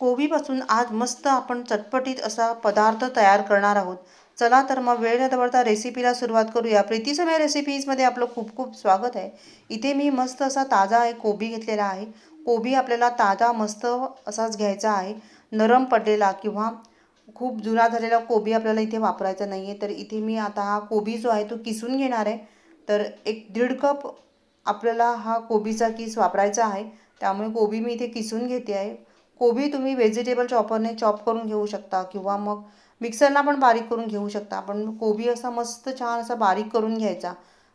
कोबीपासून आज मस्त आपण चटपटीत असा पदार्थ तयार करणार आहोत. चला तर मग वेळ न दवडता रेसिपीला सुरुवात करूया. प्रीतीसमय रेसिपीजमध्ये आपलं खूप खूप स्वागत आहे. इथे मी मस्त असा ताजा एक कोबी घेतलेला आहे. कोबी आपल्याला ताजा मस्त असाच घ्यायचा आहे. नरम पडलेला किंवा खूप जुना झालेला कोबी आपल्याला इथे वापरायचा नाही आहे तर इथे मी आता हा कोबी जो आहे तो किसून घेणार आहे. तर एक दीड कप आपल्याला हा कोबीचा किस वापरायचा आहे. त्यामुळे कोबी मी इथे किसून घेते आहे. कोबी तुम्ही व्हेजिटेबल चॉपरने चॉप करून घेऊ शकता किंवा मग मिक्सरला पण बारीक करून घेऊ शकता. पण कोबी असा मस्त छान असा बारीक करून घ्यायचा.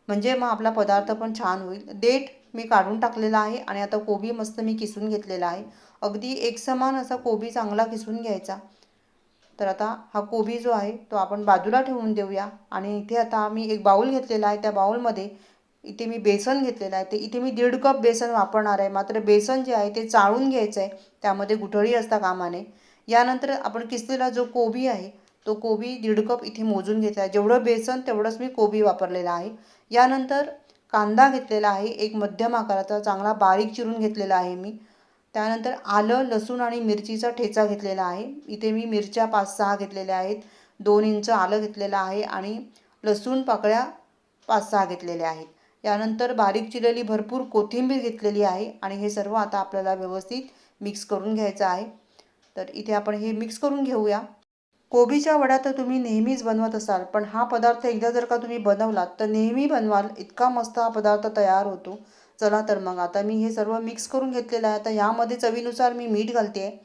म्हणजे मग आपला पदार्थ पण छान होईल. देठ मी काढून टाकलेला आहे आणि आता कोबी मस्त मी किसून घेतलेला आहे. अगदी एकसमान असा कोबी चांगला किसून घ्यायचा. तर आता हा कोबी जो आहे तो आपण बाजूला ठेवून देऊया. आणि इथे आता मी एक बाऊल घेतलेला आहे. त्या बाऊलमध्ये इथे मी बेसन घेतलेलं आहे. ते इथे मी दीड कप बेसन वापरणार आहे. मात्र बेसन जे आहे ते चाळून घ्यायचं आहे त्यामध्ये गुठळी असता कामाने. यानंतर आपण किसलेला जो कोबी आहे तो कोबी दीड कप इथे मोजून घेतला आहे. जेवढं बेसन तेवढंच मी कोबी वापरलेला आहे. यानंतर कांदा घेतलेला आहे एक मध्यम आकाराचा. चांगला बारीक चिरून घेतलेला आहे मी. त्यानंतर आलं लसूण आणि मिरचीचा ठेचा घेतलेला आहे. इथे मी मिरच्या पाच सहा घेतलेल्या आहेत. दोन इंच आलं घेतलेलं आहे आणि लसूण पाकळ्या पाच सहा घेतलेल्या आहेत. यानंतर बारीक चिरलेली भरपूर कोथिंबीर घेतलेली आहे आणि हे सर्व आता आपल्याला व्यवस्थित मिक्स करून घ्यायचं आहे. तर इथे आपण हे मिक्स करून घेऊया. कोबीच्या वड्या तर तुम्ही नेहमीच बनवत असाल पण हा पदार्थ एकदा जर का तुम्ही बनवलात तर नेहमी बनवाल. इतका मस्त हा पदार्थ तयार होतो. चला तर मग आता मी हे सर्व मिक्स करून घेतलेलं आहे. आता यामध्ये चवीनुसार मी मीठ घालते. आहे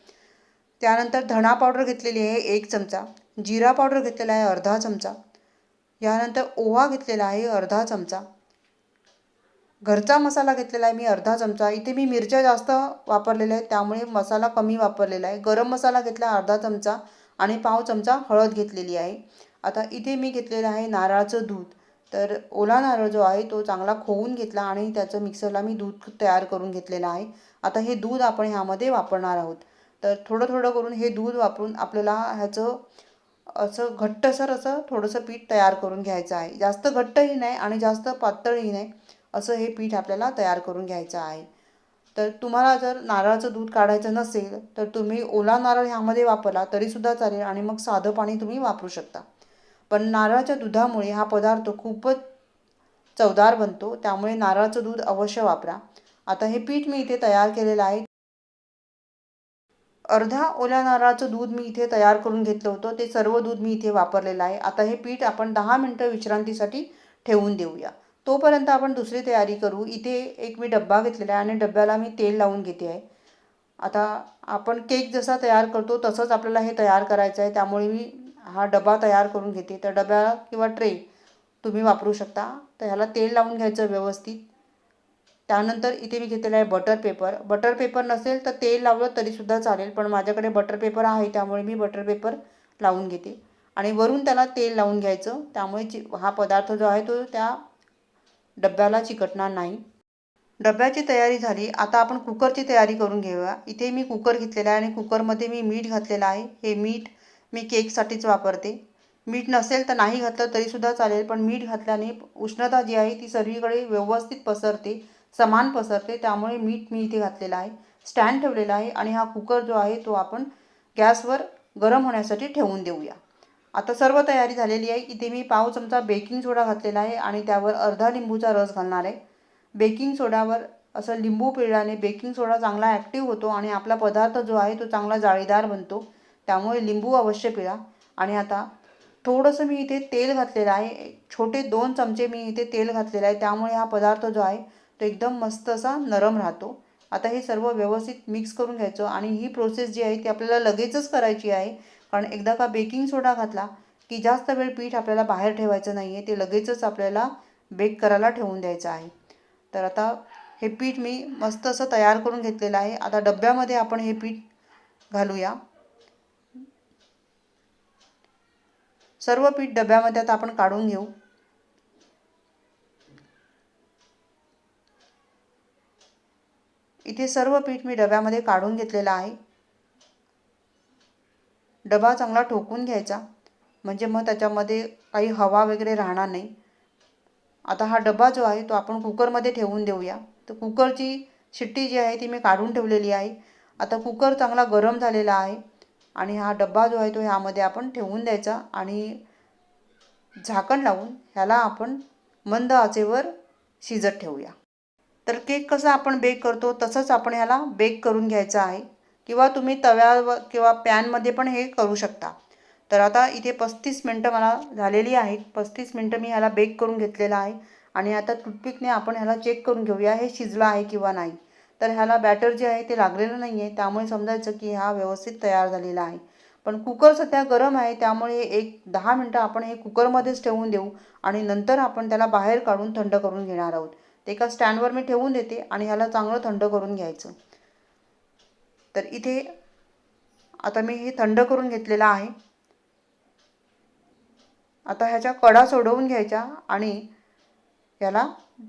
त्यानंतर धणा पावडर घेतलेली आहे एक चमचा. जिरा पावडर घेतलेला आहे अर्धा चमचा. यानंतर ओवा घेतलेला आहे अर्धा चमचा. घरचा मसाला घेतलेला आहे मी अर्धा चमचा. इथे मी मिरच्या जास्त वापरलेल्या आहेत त्यामुळे मसाला कमी वापरलेला आहे. गरम मसाला घेतला अर्धा चमचा आणि पाव चमचा हळद घेतलेली आहे. आता इथे मी घेतलेलं आहे नारळाचं दूध. तर ओला नारळ जो आहे तो चांगला खोवून घेतला आणि त्याचं मिक्सरला मी दूध तयार करून घेतलेलं आहे. आता हे दूध आपण ह्यामध्ये वापरणार आहोत. तर थोडं थोडं करून हे दूध वापरून आपल्याला ह्याचं असं घट्टसर असं थोडंसं पीठ तयार करून घ्यायचं आहे. जास्त घट्टही नाही आणि जास्त पातळही नाही. असं हे पीठ आपल्याला तयार करून घ्यायचं आहे. तर तुम्हाला जर नारळाचं दूध काढायचं नसेल तर तुम्ही ओला नारळ ह्यामध्ये वापरला तरीसुद्धा चालेल आणि मग साधं पाणी तुम्ही वापरू शकता. पण नारळाच्या दुधामुळे हा पदार्थ खूपच चवदार बनतो त्यामुळे नारळाचं दूध अवश्य वापरा. आता हे पीठ मी इथे तयार केलेलं आहे. अर्धा ओल्या नारळाचं दूध मी इथे तयार करून घेतलं होतं ते सर्व दूध मी इथे वापरलेलं आहे. आता हे पीठ आपण दहा मिनटं विश्रांतीसाठी ठेवून देऊया. तोपर्यंत आपण दुसरी तयारी करू. इथे एक मी डब्बा घेतलेला आहे आणि डब्याला मी तेल लावून घेते आहे. आता आपण केक जसा तयार करतो तसंच आपल्याला हे तयार करायचं आहे. त्यामुळे मी हा डबा तयार करून घेते. तर डब्या किंवा ट्रे तुम्ही वापरू शकता. तर ह्याला तेल लावून घ्यायचं व्यवस्थित. त्यानंतर इथे मी घेतलेला आहे बटर पेपर. बटर पेपर नसेल तर तेल लावलं तरीसुद्धा चालेल. पण माझ्याकडे बटर पेपर आहे त्यामुळे मी बटर पेपर लावून घेते. आणि वरून त्याला तेल लावून घ्यायचं. त्यामुळे चि हा पदार्थ जो आहे तो त्या डब्याला चिकटणार नाही. डब्याची तयारी झाली. आता आपण कुकरची तयारी करून घेऊया. इथे मी कुकर घेतलेला आहे आणि कुकरमध्ये मी मीठ घातलेलं आहे. हे मीठ मी केकसाठीच वापरते. मीठ नसेल तर नाही घातलं तरीसुद्धा चालेल पण मीठ घातल्याने उष्णता जी आहे ती सर्वीकडे व्यवस्थित पसरते समान पसरते. त्यामुळे मीठ मी इथे घातलेलं आहे. स्टँड ठेवलेला आहे आणि हा कुकर जो आहे तो आपण गॅसवर गरम होण्यासाठी ठेवून देऊया. आता सर्व तयारी झालेली आहे इथे मी पाव चमचा बेकिंग सोडा घातलेला आहे आणि त्यावर अर्धा लिंबूचा रस घालणार आहे. बेकिंग सोडावर असं लिंबू पिळल्याने बेकिंग सोडा चांगला ॲक्टिव्ह होतो आणि आपला पदार्थ जो आहे तो चांगला जाळीदार बनतो. त्यामुळे लिंबू अवश्य पिळा. आणि आता थोडंसं मी इथे तेल घातलेलं आहे. छोटे दोन चमचे मी इथे तेल घातलेलं आहे. त्यामुळे हा पदार्थ जो आहे तो एकदम मस्त असा नरम राहतो. आता हे सर्व व्यवस्थित मिक्स करून घ्यायचं आणि ही प्रोसेस जी आहे ती आपल्याला लगेचच करायची आहे. कारण एकदा का बेकिंग सोडा घातला की जास्त वेळ पीठ आपल्याला बाहेर ठेवायचं नाही आहे ते लगेचच आपल्याला बेक करायला ठेवून द्यायचं आहे. तर आता हे पीठ मी मस्त असं तयार करून घेतलेलं आहे. आता डब्यामध्ये आपण हे पीठ घालूया. सर्व पीठ डब्यामध्ये आता आपण काढून घेऊ. इथे सर्व पीठ मी डब्यामध्ये काढून घेतलेलं आहे. डबा चांगला ठोकून घ्यायचा. म्हणजे मग त्याच्यामध्ये काही हवा वगैरे राहणार नाही. आता हा डबा जो आहे तो आपण कुकरमध्ये ठेवून देऊया. तर कुकरची शिट्टी जी आहे ती मी काढून ठेवलेली आहे. आता कुकर चांगला गरम झालेला आहे. आणि हा डब्बा जो आहे तो ह्यामध्ये आपण ठेवून द्यायचा आणि झाकण लावून ह्याला आपण मंद आचेवर शिजत ठेवूया. तर केक कसा आपण बेक करतो तसंच आपण ह्याला बेक करून घ्यायचा आहे. किंवा तुम्ही तव्यावर किंवा पॅनमध्ये पण हे करू शकता. तर आता इथे पस्तीस मिनटं मला झालेली आहेत. पस्तीस मिनटं मी ह्याला बेक करून घेतलेलं आहे. आणि आता टूथपिकने आपण ह्याला चेक करून घेऊया हे शिजलं आहे किंवा नाही. तर ह्याला बॅटर जे आहे ते लागलेलं नाही आहे त्यामुळे समजायचं की हा व्यवस्थित तयार झालेला आहे. पण कुकर सध्या गरम आहे. त्यामुळे एक दहा मिनटं आपण हे कुकरमध्येच ठेवून देऊ आणि नंतर आपण त्याला बाहेर काढून थंड करून घेणार आहोत. ते एका स्टँडवर मी ठेवून देते आणि ह्याला चांगलं थंड करून घ्यायचं. तर इथे आता मी हे थंड करून घेतलेलं आहे. आता ह्याच्या कडा सोडवून घ्यायच्या आणि याला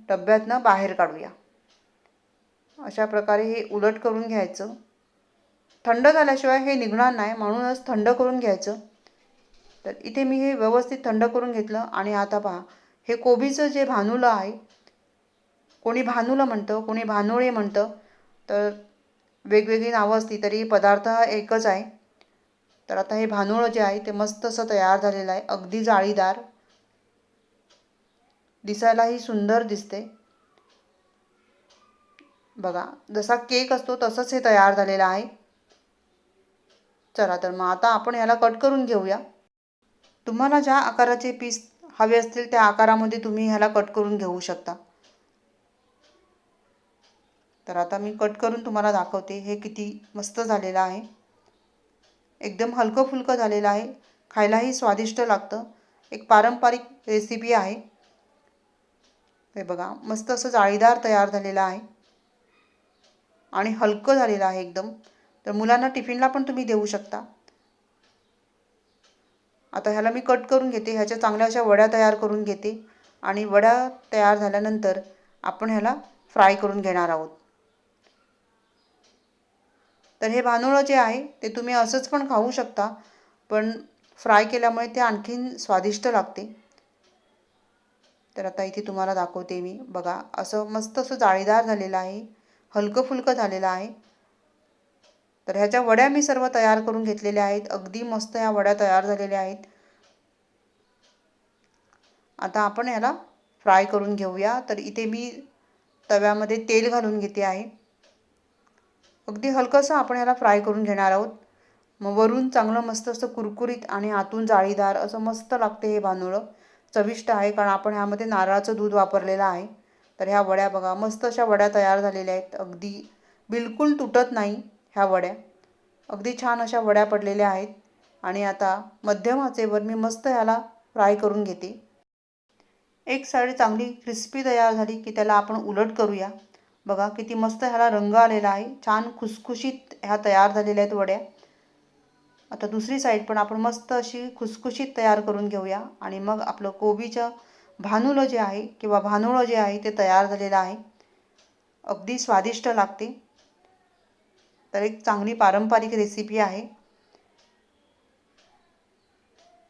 डब्यातनं बाहेर काढूया. अशा प्रकारे हे उलट करून घ्यायचं. थंड झाल्याशिवाय हे निघणार नाही म्हणूनच थंड करून घ्यायचं. तर इथे मी हे व्यवस्थित थंड करून घेतलं आणि आता पहा हे कोबीचं जे भानुलं आहे कोणी भानुलं म्हणतं कोणी भानुळे म्हणतं तर वेगवेगळी नावं असली तरी पदार्थ हा एकच आहे. तर आता हे भानूळ जे आहे ते मस्त असं तयार झालेलं आहे. अगदी जाळीदार. दिसायलाही सुंदर दिसते. बघा जसा केक असतो तसंच हे तयार झालेलं आहे. चला तर मग आता आपण ह्याला कट करून घेऊया. तुम्हाला ज्या आकाराचे पीस हवे असतील त्या आकारामध्ये तुम्ही ह्याला कट करून घेऊ शकता. तर आता मी कट करून तुम्हाला दाखवते हे किती मस्त झालेलं आहे. एकदम हलकं फुलकं झालेलं आहे. खायलाही स्वादिष्ट लागतं. एक पारंपरिक रेसिपी आहे. हे बघा मस्त असं जाळीदार तयार झालेलं आहे. आणि हलकं झालेलं आहे एकदम. तर मुलांना टिफिनला पण तुम्ही देऊ शकता. आता ह्याला मी कट करून घेते. ह्याच्या चांगल्या अशा वड्या तयार करून घेते. आणि वड्या तयार झाल्यानंतर आपण ह्याला फ्राय करून घेणार आहोत. तर हे भानुळं जे आहे ते तुम्ही असंच पण खाऊ शकता. पण फ्राय केल्यामुळे ते आणखीन स्वादिष्ट लागते. तर आता इथे तुम्हाला दाखवते मी. बघा असं मस्त असं जाळीदार झालेलं आहे. हलकं फुलकं झालेलं आहे. तर ह्याच्या वड्या मी सर्व तयार करून घेतलेल्या आहेत. अगदी मस्त ह्या वड्या तयार झालेल्या आहेत. आता आपण ह्याला फ्राय करून घेऊया. तर इथे मी तव्यामध्ये तेल घालून घेते आहे. अगदी हलकंसं आपण ह्याला फ्राय करून घेणार आहोत. मग वरून चांगलं मस्त असं कुरकुरीत आणि आतून जाळीदार असं मस्त लागते हे बांधुळं चविष्ट आहे कारण आपण ह्यामध्ये नारळाचं दूध वापरलेलं आहे. तर ह्या वड्या बघा मस्त अशा वड्या तयार झालेल्या आहेत. अगदी बिलकुल तुटत नाही ह्या वड्या. अगदी छान अशा वड्या पडलेल्या आहेत. आणि आता मध्यम आचेवर मी मस्त ह्याला फ्राय करून घेते. एक साईड चांगली क्रिस्पी तयार झाली की त्याला आपण उलट करूया. बघा किती मस्त ह्याला रंग आलेला आहे. छान खुसखुशीत ह्या तयार झालेल्या आहेत वड्या. आता दुसरी साईड पण आपण मस्त अशी खुसखुशीत तयार करून घेऊया. आणि मग आपलं कोबीचं भानुलं जे आहे किंवा भानुळं जे आहे ते तयार झालेलं आहे. अगदी स्वादिष्ट लागते. तर एक चांगली पारंपरिक रेसिपी आहे.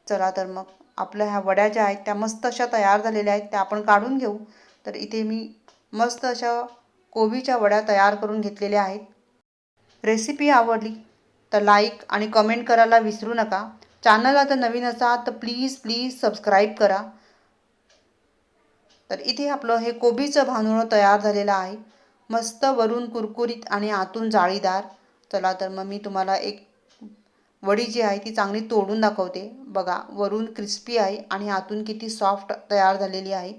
चला तर मग आपल्या ह्या वड्या ज्या आहेत त्या मस्त अशा तयार झालेल्या आहेत त्या आपण काढून घेऊ. तर इथे मी मस्त अशा कोबीच्या वड्या तयार करून घेतलेल्या आहेत. रेसिपी आवडली तर लाईक आणि कमेंट करायला विसरू नका. चॅनलला तर नवीन असाल तर प्लीज प्लीज सबस्क्राईब करा. तर इथे आपलं हे कोबीचं भांदूळ तयार झालेलं आहे. मस्त वरून कुरकुरीत आणि आतून जाळीदार. चला तर मग मी तुम्हाला एक वडी जी आहे ती चांगली तोडून दाखवते. बघा वरून क्रिस्पी आहे आणि आतून किती सॉफ्ट तयार झालेली आहे.